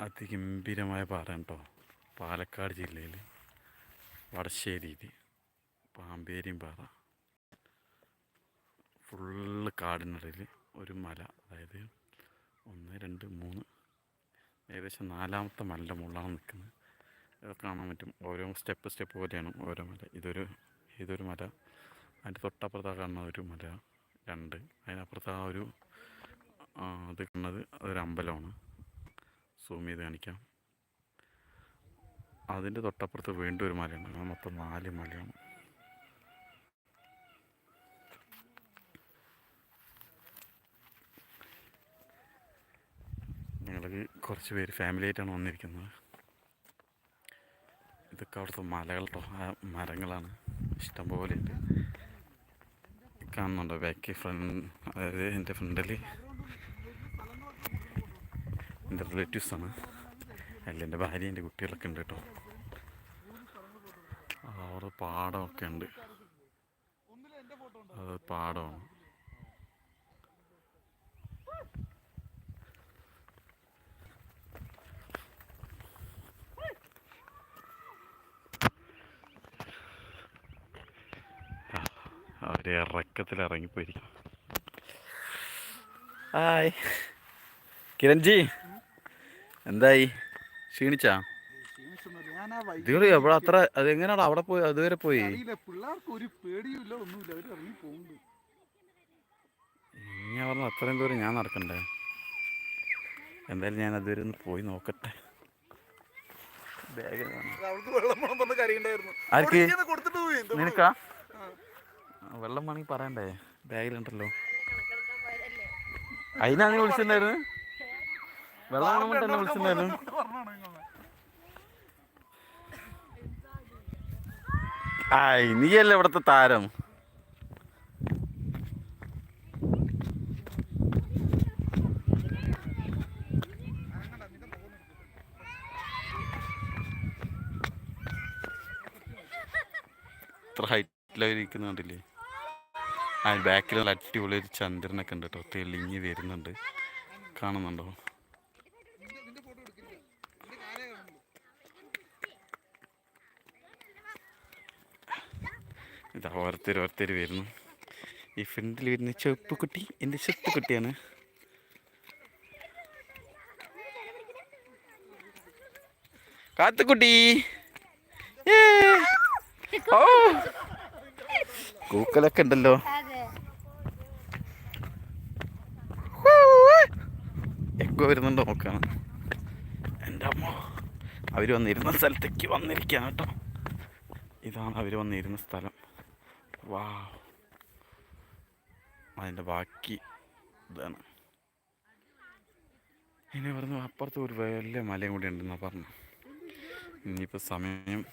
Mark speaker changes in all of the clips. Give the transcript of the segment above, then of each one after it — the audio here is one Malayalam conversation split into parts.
Speaker 1: അതിഗംഭീരമായ പാറ കേട്ടോ പാലക്കാട് ജില്ലയിൽ വടശ്ശേരിയിൽ പാമ്പേരിയും പാറ. ഫുള്ള് കാടിനിടയിൽ ഒരു മല. അതായത് ഒന്ന് രണ്ട് മൂന്ന് ഏകദേശം നാലാമത്തെ മലന്റെ മുകളിലാണ് നിൽക്കുന്നത്. കാണാൻ പറ്റും. ഓരോ സ്റ്റെപ്പ് സ്റ്റെപ്പ് പോലെയാണ് ഓരോ മല. ഇതൊരു ഇതൊരു മല. അതിന്റെ തൊട്ടപ്പുറത്താണ് കാണുന്ന ഒരു മല. രണ്ട്. അതിനപ്പുറത്ത് ആ ഒരു അത് കാണുന്നത് അതൊരു അമ്പലമാണ്. സൂം ചെയ്ത് കാണിക്കാം. അതിന്റെ തൊട്ടപ്പുറത്ത് വീണ്ടും ഒരു മലയുണ്ട്. അങ്ങനെ മൊത്തം നാല് മലയാണ്. ഞങ്ങൾക്ക് കുറച്ച് പേര് ഫാമിലി ആയിട്ടാണ് വന്നിരിക്കുന്നത്. ഇതൊക്കെ അവിടുത്തെ മലകൾ ആ മരങ്ങളാണ്. ഇഷ്ടംപോലെ ഉണ്ട്. കാണുന്നുണ്ടോ? ബാക്കി ഫ്രണ്ട് അതായത് എന്റെ ഫ്രണ്ടിൽ എന്റെ റിലേറ്റീവ്സാണ്. അല്ല എന്റെ ഭാര്യ എന്റെ കുട്ടികളൊക്കെ ഉണ്ട് കേട്ടോ. അവിടെ പാടമൊക്കെ ഉണ്ട്. അത് പാടമാണ്. അവരെ ഇറക്കത്തിൽ ഇറങ്ങിപ്പോയിരിക്കും ഹായ്. കിരൺജി. എന്തായി? ക്ഷീണിച്ചാ?
Speaker 2: ആ
Speaker 1: എവിടെ അത്ര അത് എങ്ങനെയാണ് അവിടെ പോയി? അതുവരെ പോയി?
Speaker 2: പിള്ളേർക്ക് ഒരു പേടിയുമില്ല ഒന്നുമില്ല അവർ ഇറങ്ങി പോകുന്നുണ്ട്.
Speaker 1: ഞാൻ പറഞ്ഞു അത്രയും ദൂരം ഞാൻ നടക്കണ്ടേ? എന്തായാലും ഞാൻ അതുവരെ ഒന്ന് പോയി നോക്കട്ടെ. ആർക്ക്? നിനക്കാ? വെള്ളം വേണമെങ്കിൽ പറയണ്ടേ? ബാഗിലുണ്ടല്ലോ. അതിനാണ് വിളിച്ചിട്ടുണ്ടായിരുന്നു? വെള്ളം തന്നെ വിളിച്ചിട്ടുണ്ടായിരുന്നു. ആയ് നീയല്ലേ ഇവിടുത്തെ താരം? ഇത്ര ഹൈറ്റിലിരിക്കുന്ന കണ്ടില്ലേ? ആ ബാക്കിൽ നല്ല അടിപൊളി ഒരു ചന്ദ്രനൊക്കെ ഉണ്ട് കേട്ടോ. തെളിഞ്ഞ് വരുന്നുണ്ട്. കാണുന്നുണ്ടോ? ഇതാ ഓരോരുത്തർ ഓരോരുത്തർ വരുന്നു. ഈ ഫ്രണ്ടിൽ വരുന്ന ചെപ്പ് കുട്ടി എന്റെ ചെപ്പ് കുട്ടിയാണ്. കാത്തുക്കുട്ടി. ഓ. കൂക്കലൊക്കെ ഉണ്ടല്ലോ. എക്കോ വരുന്നുണ്ടോ നോക്കാണ്. എന്റെ അമ്മ. അവർ വന്നിരുന്ന സ്ഥലത്തേക്ക് വന്നിരിക്കുകയാണ് കേട്ടോ. ഇതാണ് അവർ വന്നിരുന്ന സ്ഥലം. വാ അതിന്റെ ബാക്കി ഇതാണ്. ഇനി പറഞ്ഞു അപ്പുറത്ത് ഒരു വലിയ മലയും കൂടി ഉണ്ടെന്നാണ് പറഞ്ഞു. ഇനിയിപ്പോൾ സമയം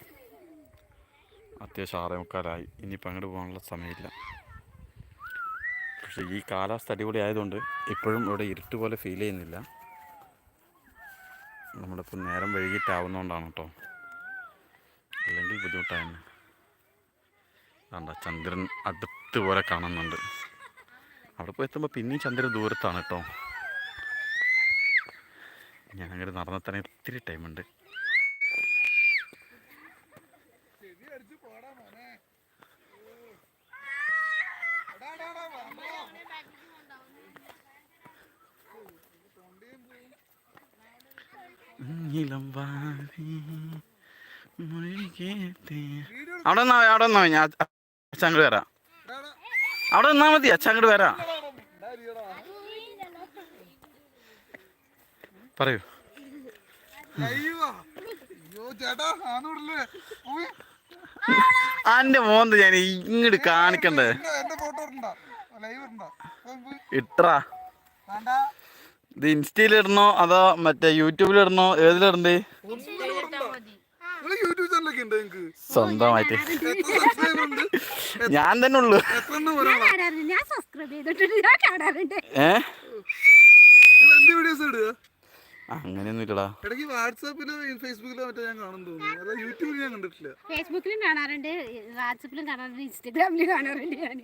Speaker 1: അത്യാവശ്യം ആറേ മുക്കാലായി. ഇനിയിപ്പോൾ അങ്ങോട്ട് പോകാനുള്ള സമയമില്ല. പക്ഷേ ഈ കാലാവസ്ഥ അടിപൊളി ആയതുകൊണ്ട് ഇപ്പോഴും ഇവിടെ ഇരുട്ട് പോലെ ഫീൽ ചെയ്യുന്നില്ല. നമ്മളിപ്പോൾ നേരം വൈകിട്ടാവുന്നതുകൊണ്ടാണ് കേട്ടോ. അല്ലെങ്കിൽ ബുദ്ധിമുട്ടായിരുന്നു വേണ്ട ചന്ദ്രൻ അടുത്ത് പോലെ കാണുന്നുണ്ട്. അവിടെ പോയി എത്തുമ്പോൾ പിന്നെയും ചന്ദ്രൻ ദൂരത്താണ് കേട്ടോ. ഞാൻ അങ്ങനെ നടന്നെത്താൻ ഒത്തിരി ടൈമുണ്ട് അവിടെ നിന്നാ അവിടെ നിന്നാ. ഞാൻ അച്ഛങ്ങോട്ട് വരാം. അവിടെ നിന്നാ മതി വരാം.
Speaker 2: എടാ, ഇണ്ടാ ഇരിയെടാ.
Speaker 1: പറയൂ. അന്റെ മോന്ത് ഞാൻ ഇങ്ങോട്ട് കാണിക്കണ്ടേ? ഇത് ഇൻസ്റ്റയിലിടണോ അതോ മറ്റേ യൂട്യൂബിൽ യൂട്യൂബിലിടണോ ഏതിലിടണ്ടേ സ്വന്തമായിട്ട്. ഞാൻ തന്നെ ഉള്ളു.
Speaker 3: ഞാൻ സബ്സ്ക്രൈബ് ചെയ്തിട്ടുണ്ട്. ഞാൻ കാണാറുണ്ട്.
Speaker 1: ഏ?
Speaker 2: നിങ്ങൾ എന്ത് വീഡിയോസ് ഇടുക
Speaker 1: അങ്ങനെയൊന്നും ഇല്ലടാ.
Speaker 2: ഇടയ്ക്ക് വാട്സാപ്പിലോ ഫേസ്ബുക്കിലോ മറ്റോ ഞാൻ അല്ല യൂട്യൂബിൽ ഞാൻ കണ്ടിട്ടില്ല.
Speaker 3: ഫേസ്ബുക്കിലും കാണാറുണ്ട്. വാട്സപ്പിലും കാണാറുണ്ട്. ഇൻസ്റ്റഗ്രാമിലും കാണാറുണ്ട് ഞാൻ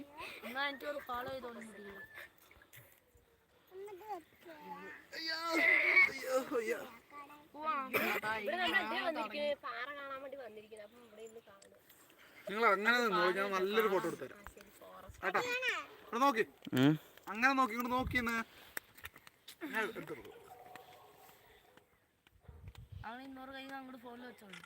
Speaker 2: അയ്യോ അയ്യോ അയ്യോ
Speaker 4: വന്നിരിക്കുന്നത് പാറ കാണാൻ വേണ്ടി വന്നിരിക്കുന്നത് അപ്പം ഇവിടെ ഇന്ന് കാണും
Speaker 2: നിങ്ങൾ അങ്ങനെ നിന്നോ ഞാൻ നല്ലൊരു ഫോട്ടോ
Speaker 4: ഫോറസ്റ്റ്
Speaker 2: കേട്ടാ? ഇവിടെ നോക്കി. അങ്ങനെ നോക്കി ഇങ്ങോട്ട് നോക്കിയെന്ന് ഞാൻ എടുത്തോളൂ
Speaker 3: അവൾ ഇന്നൂറ് കൈ അങ്ങോട്ട് ഫോണിൽ വെച്ചോളൂ.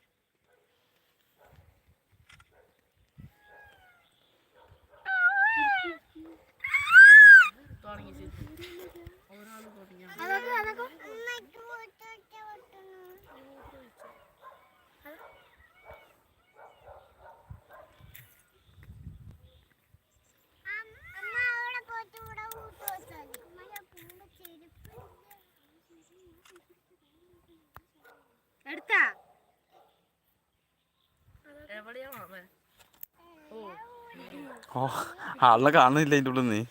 Speaker 4: എടുത്താ?
Speaker 3: ഓ
Speaker 1: ആളെ കാണുന്നില്ല അതിന്റെ ഉള്ളിൽ നീ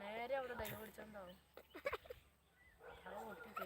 Speaker 4: നേരെ അവിടെ ഡൈവ് പിടിച്ചോണ്ടാവും.